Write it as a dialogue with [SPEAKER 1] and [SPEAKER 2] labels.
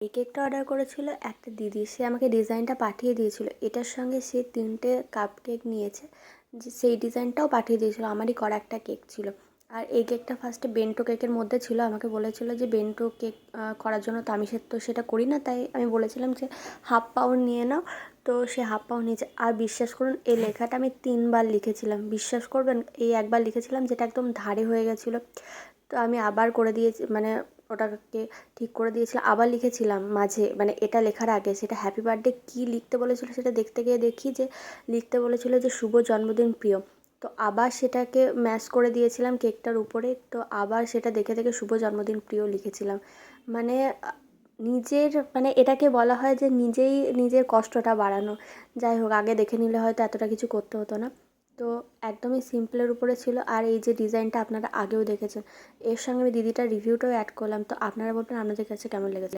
[SPEAKER 1] এই কেকটা অর্ডার করেছিল, একটা দিদি, সে আমাকে ডিজাইনটা পাঠিয়ে দিয়েছিল। এটার সঙ্গে সে তিনটে কাপ কেক নিয়েছে, যে সেই ডিজাইনটাও পাঠিয়ে দিয়েছিল, আমারই করা একটা কেক ছিল। আর এই কেকটা ফার্স্টে বেন্টো কেকের মধ্যে ছিল, আমাকে বলেছিল যে বেন্টো কেক করার জন্য তো আমি সে, তো সেটা করি না, তাই আমি বলেছিলাম যে হাফ পাউন্ড নিয়ে নাও। তো সে হাফ পাউন্ড নিয়েছে। আর বিশ্বাস করুন, এই লেখাটা আমি তিনবার লিখেছিলাম। বিশ্বাস করবেন, এই একবার লিখেছিলাম, যেটা একদম ধারে হয়ে গেছিল। তো আমি আবার করে দিয়েছি মানে ওটাকে ঠিক করে দিয়েছিলাম আবার লিখেছিলাম মাঝে মানে এটা লেখার আগে সেটা হ্যাপি বার্থডে কী লিখতে বলেছিল সেটা দেখতে গিয়ে দেখি যে, লিখতে বলেছিল যে শুভ জন্মদিন প্রিয়। তো আবার সেটাকে ম্যাশ করে দিয়েছিলাম কেকটার উপরে, তো আবার সেটা দেখে দেখে শুভ জন্মদিন প্রিয় লিখেছিলাম। মানে নিজের মানে এটাকে বলা হয় যে নিজেই নিজের কষ্টটা বাড়ানো। যাই হোক, আগে দেখে নিলে হয়তো এতটা কিছু করতে হতো না। তো একদমই সিম্পলের উপরে ছিল। আর এই যে ডিজাইনটা আপনারা আগেও দেখেছেন, এর সঙ্গে আমি দিদিটার রিভিউটাও অ্যাড করলাম। তো আপনারা বলবেন, আপনাদের কাছে কেমন লেগেছে?